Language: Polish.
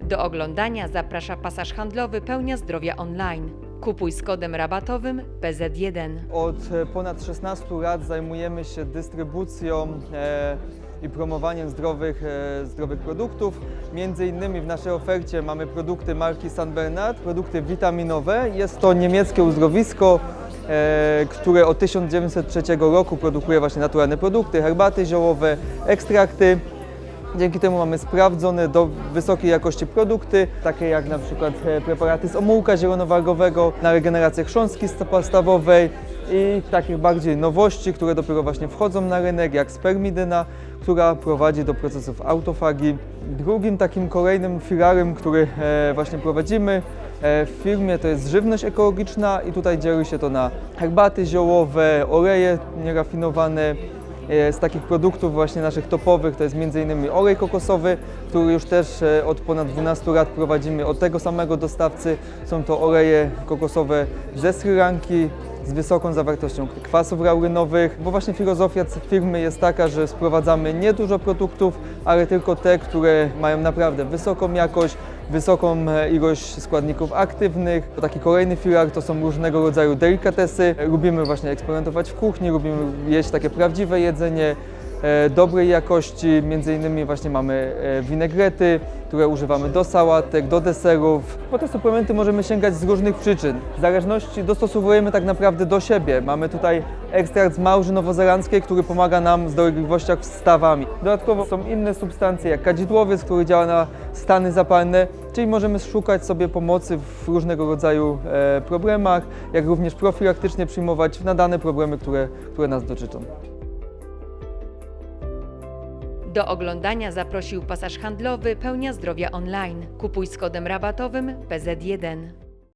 Do oglądania zaprasza pasaż handlowy Pełnia Zdrowia Online. Kupuj z kodem rabatowym PZ1. Od e, ponad 16 lat zajmujemy się dystrybucją e, i promowaniem zdrowych, e, zdrowych produktów. Między innymi w naszej ofercie mamy produkty marki San Bernard, produkty witaminowe. Jest to niemieckie uzdrowisko, e, które od 1903 roku produkuje właśnie naturalne produkty, herbaty ziołowe, ekstrakty. Dzięki temu mamy sprawdzone do wysokiej jakości produkty, takie jak na przykład e, preparaty z omułka zielonowargowego na regenerację chrząstki stawowej i takich bardziej nowości, które dopiero właśnie wchodzą na rynek, jak spermidyna, która prowadzi do procesów autofagii. Drugim takim kolejnym filarem, który e, właśnie prowadzimy e, w firmie to jest żywność ekologiczna i tutaj dzieli się to na herbaty ziołowe, oleje nierafinowane, Z takich produktów właśnie naszych topowych to jest m.in. olej kokosowy, który już też e, od ponad 12 lat prowadzimy od tego samego dostawcy. Są to oleje kokosowe ze Sri Lanki z wysoką zawartością kwasów raurynowych, bo właśnie filozofia firmy jest taka, że sprowadzamy nie dużo produktów, ale tylko te, które mają naprawdę wysoką jakość, wysoką e, ilość składników aktywnych. Taki kolejny filar to są różnego rodzaju delikatesy. Lubimy właśnie eksperymentować w kuchni, lubimy jeść takie prawdziwe jedzenie e, dobrej jakości. Między innymi właśnie mamy e, winegrety, które używamy do sałatek, do deserów. Po te suplementy możemy sięgać z różnych przyczyn. W zależności dostosowujemy tak naprawdę do siebie. Mamy tutaj ekstrakt z małży nowozelandzkiej, który pomaga nam w dolegliwościach z stawami. Dodatkowo są inne substancje jak kadzidłowiec, który działa na stany zapalne, czyli możemy szukać sobie pomocy w różnego rodzaju e, problemach, jak również profilaktycznie przyjmować na dane problemy, które, które nas dotyczą. Do oglądania zaprosił pasaż handlowy Pełnia Zdrowia Online. Kupuj z kodem rabatowym PZ1.